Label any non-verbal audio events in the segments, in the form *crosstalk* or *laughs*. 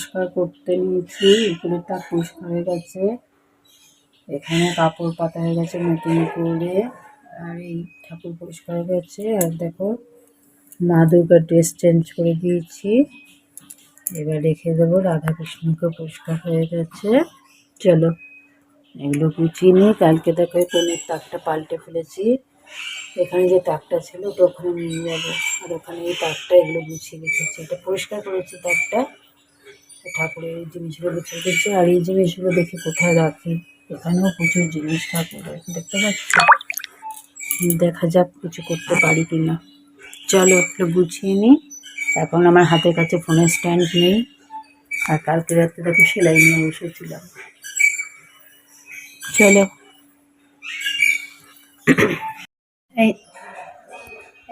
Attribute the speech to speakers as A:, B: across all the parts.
A: পরিষ্কার করতে নিয়েছি উপরের তাক পরিষ্কার হয়ে গেছে। এখানে কাপড় পাতা হয়ে গেছে নতুন করে, আর এই ঠাকুর পরিষ্কার হয়ে গেছে। আর দেখো মা দুর্গার ড্রেস চেঞ্জ করে দিয়েছি। এবার রেখে দেবো, রাধাকৃষ্ণকে পরিষ্কার হয়ে গেছে। চলো, এগুলো গুছিয়ে নিই। কালকে দেখো কোণের তাকটা পাল্টে ফেলেছি। এখানে যে তাকটা ছিল, ওটা ওখানে নিয়ে যাব। আর ওখানে এই তাকটা এগুলো গুছিয়ে রেখেছি। এটা পরিষ্কার করেছি তাকটা। ঠাকুরের এই জিনিসগুলো গুছিয়ে রেখেছি আর এই জিনিসগুলো দেখি কোথায় রাখি? এখানেও প্রচুর জিনিস ঠাকুরের দেখতে পাচ্ছি? দেখা যাক কিছু করতে পারি কি না চলো, একটু গুছিয়ে নিই। এখন আমার হাতের কাছে ফোনের স্ট্যান্ড নেই। আর কালকে রাত্রে দেখো সেলাই নিয়ে বসেছিলাম। চলো। এই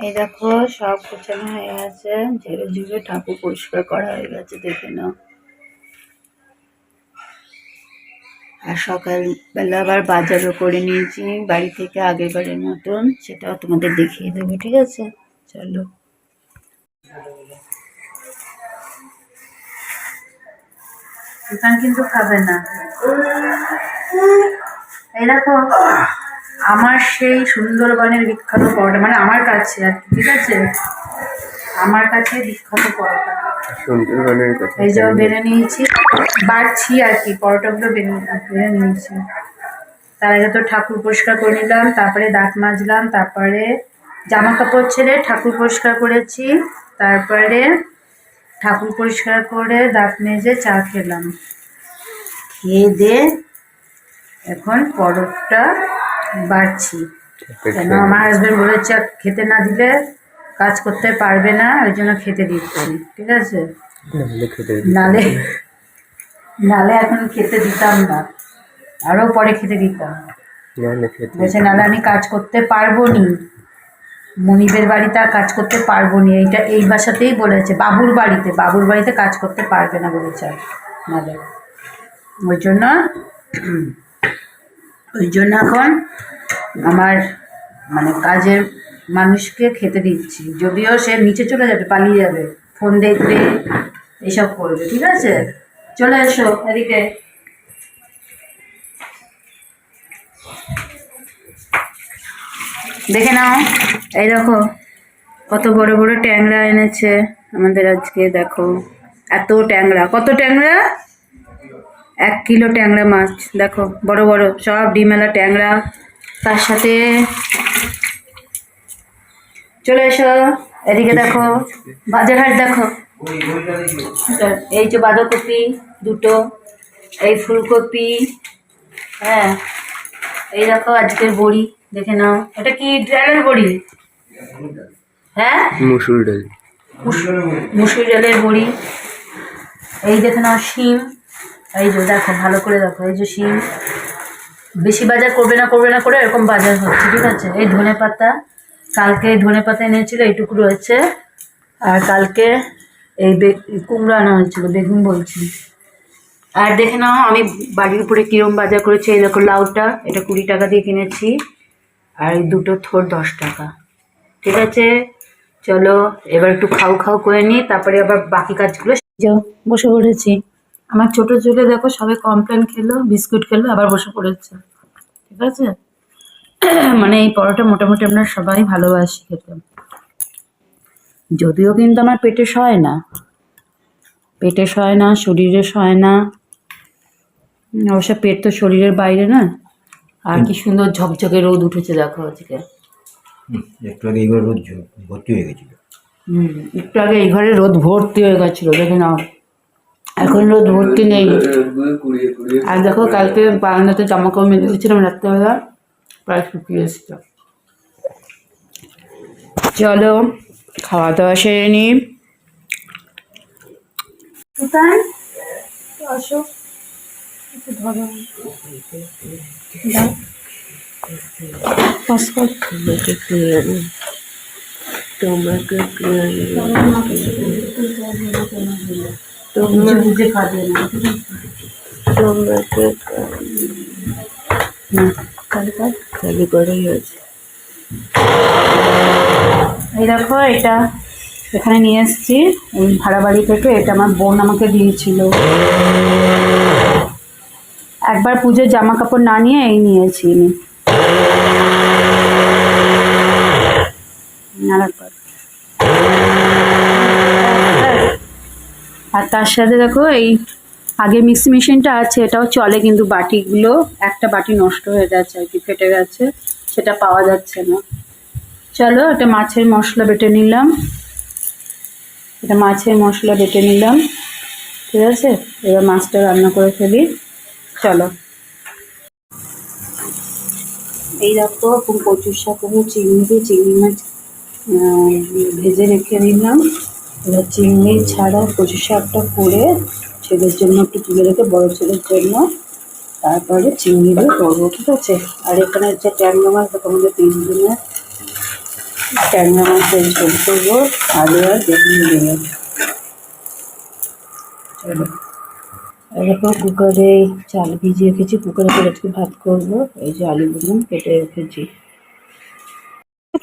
A: এই দেখো, সব গোছানো হয়ে গেছে। ঝেড়ে ঝুড়ে ঠাকুর পরিষ্কার করা হয়ে গেছে, দেখে নাও। আর সকালবেলা আবার বাজারও করে নিয়েছি। বাড়ি থেকে আগের বারের মতন। সেটাও তোমাদের দেখিয়ে দেবো, ঠিক আছে? চলো। কিন্তু খাবে না। এই দেখো, আমার সেই সুন্দরবনের বিখ্যাত পরোটা মানে আমার কাছে আর ঠিক আছে? আমার কাছে বিখ্যাত পরোটা। এই যে বেড়ে নিয়েছি বাড়ছি আর কি পরোটাগুলো বেড়ে নিয়েছি। তার আগে তো ঠাকুর পরিষ্কার করে নিলাম তারপরে দাঁত মাজলাম তারপরে জামা কাপড় ছেড়ে ঠাকুর পরিষ্কার করেছি তারপরে ঠাকুর পরিষ্কার করে দাঁত মেজে চা খেলাম। খেয়ে দিয়ে এখন পরোটা বাড়ছি। কেন আমার হাজবেন্ড বলেছে খেতে না দিলে কাজ করতে পারবে না ওই জন্য খেতে দিচ্ছি ঠিক আছে? নালে নালে এখন খেতে দিতাম না আরও পরে খেতে দিতাম। বলছে নালে আমি কাজ করতে পারব নি। মনিবের বাড়িতে আর কাজ করতে পারব নি এইটা এই ভাষাতেই বলেছে বাবুর বাড়িতে বাবুর বাড়িতে কাজ করতে পারবে না বলেছে আর নালে। ওই জন্য ওই জন্য এখন আমার মানে কাজের মানুষকে খেতে দিচ্ছি। যদিও সে নিচে চলে যাবে, পালিয়ে যাবে। ফোন দেখবে, এসব করবে, ঠিক আছে? চলে এসো এদিকে। দেখে নাও, এই দেখো, কত বড় বড় ট্যাংরা এনেছে। আমাদের আজকে দেখো, এত ট্যাংরা, কত ট্যাংরা? এক কিলো ট্যাংরা মাছ, দেখো, বড় বড়, সব ডিমেলা ট্যাংরা। তার সাথে চলে এসো এদিকে দেখো বাজারহাট দেখো। এই যে বাঁধাকপি দুটো এই ফুলকপি হ্যাঁ এই দেখো আজকের বড়ি দেখে নাও। এটা কি ডালের বড়ি? হ্যাঁ?
B: মুসুর ডাল।
A: মুসুর ডালের বড়ি। এই দেখে নাও শিম। এই যে দেখো ভালো করে দেখো এই যে শিম। বেশি বাজার করবে না করবে না করে এরকম বাজার হচ্ছে ঠিক আছে? এই ধনে পাতা কালকে ধনে পাতা এনেছিল, এইটুকু রয়েছে। আর কালকে এই কুমড়ো আনা হয়েছিল, বেগুন বলছি। আর দেখে নাও, আমি বাড়ির উপরে কিরম বাজার করেছি, এই দেখো লাউটা, এটা কুড়ি টাকা দিয়ে কিনেছি। আর এই দুটো থোর দশ টাকা। ঠিক আছে? চলো, এবার একটু খাও খাও করে নিই, তারপরে আবার বাকি কাজগুলো বসে পড়েছি। আমার ছোট চুলে দেখো সবাই কমপ্লেন খেলো, বিস্কুট খেলো, আবার বসে পড়েছে। ঠিক আছে? *clears throat* মানে এই পরোটা মোটামুটি আমরা সবাই ভালোবাসি খেতে। যদিও কিন্তু আমার পেটে সয় না। পেটে সয় না শরীরে সয় না। অবশ্য পেট তো শরীরের বাইরে না। আর কি সুন্দর ঝকঝকে রোদ উঠেছে দেখো আজকে।
C: একটু আগে এইবার রোদ ভর্তি হয়ে গেছিল।
A: হুম একটু আগে এই ঘরে রোদ ভর্তি হয়ে গেছিল দেখে নাও। এখন রোদ ভর্তি নেই। আর দেখো কালকে বারান্দাতে জামা কাপড় মেলে দিয়েছিলাম রাত্রেবেলা। প্রায় চলো খাওয়া দাওয়া সেরে নি কোথায় আসো। ধরো। বুঝে না
B: খালি করাই আছে
A: এই দেখো, এটা এখানে নিয়ে এসেছি। এই ভাড়া বাড়ি থেকে এটা আমার বোন আমাকে দিয়েছিল। একবার পুজোর জামা কাপড় না নিয়ে এই নিয়েছি আমি। আর তার সাথে দেখো এই আগে মিক্সি মেশিনটা আছে, এটাও চলে কিন্তু বাটিগুলো, একটা বাটি নষ্ট হয়ে যাচ্ছে আর কি, ফেটে গেছে, সেটা পাওয়া যাচ্ছে না। চলো এটা মাছের মশলা বেটে নিলাম। এটা মাছের মশলা বেটে নিলাম, ঠিক আছে? এবার মাছটা রান্না করে ফেলি। চলো। এই দেখো, এখন কচুর শাক এবং চিংড়ি দিয়ে চিংড়ি মাছ ভেজে রেখে দিলাম। এবার চিংড়ি ছাড়া কচু শাকটা করে ছেলের জন্য একটু তুলে রেখে বড় ছেলের জন্য। তারপরে চিংড়ি দিয়ে করব, ঠিক আছে? আর এখানে যে ট্যাংরা মাছ, দেখো আমাদের তিন দিনের ট্যাংরা মাছের ঝোল করব, আলু আর বেগুন দিয়ে। চলো। এরকম কুকারে চাল ভিজিয়ে রেখেছি, কুকারে করে ভাত করব, এই যে আলুগুলো কেটে রেখেছি।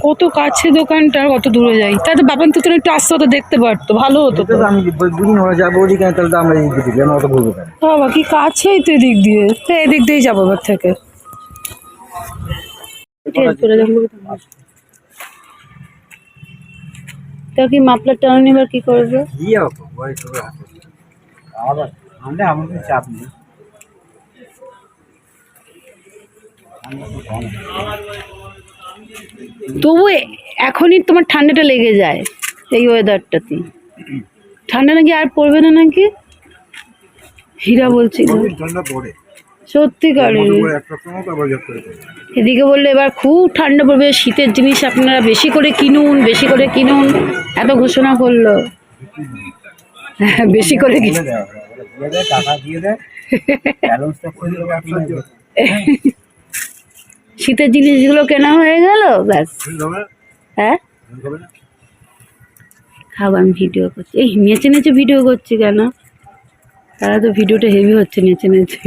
D: কত কাছে দোকানটা আর কত দূরে যাই। তাই তো বাবান তো একটু আসতে হতো দেখতে পারতো ভালো হতো
C: আমি দুদিন যাব ওদিকে তাহলে তো আমরা অত ঘুরবো
D: বাবা কি কাছেই তো এদিক দিয়ে। তো এদিক দিয়েই যাব এবার থেকে। তা কি মাপলার টাউন এবার কি করবে?
C: আমরা আমাদের চাপ নেই।
D: তবু এখনই তোমার ঠান্ডাটা লেগে যায় এই ওয়েদারটাতে ঠান্ডা নাকি আর পড়বে না নাকি? হীরা
C: পড়ে।
D: সত্যিকারে
C: দেয়।
D: এদিকে বললে এবার খুব ঠান্ডা পড়বে শীতের জিনিস আপনারা বেশি করে কিনুন বেশি করে কিনুন। এত ঘোষণা করল। বেশি করে কিনুন *laughs* শীতের জিনিসগুলো কেনা হয়ে গেল ব্যাস। হ্যাঁ? খাও আমি ভিডিও করছি। এই নেচে নেচে ভিডিও করছি কেন? তারা তো ভিডিওটা হেভি হচ্ছে নেচে নেচে।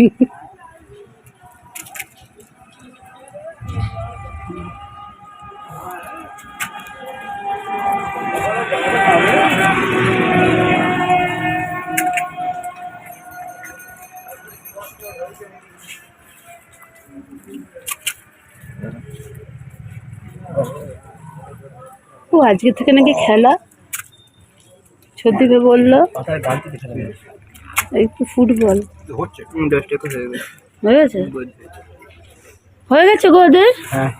D: আজকে থেকে নাকি খেলা? সন্দীপে বলল। একটু ফুটবল।
C: হয়ে গেছে?
D: হয়ে গেছে গোদের
C: হ্যাঁ।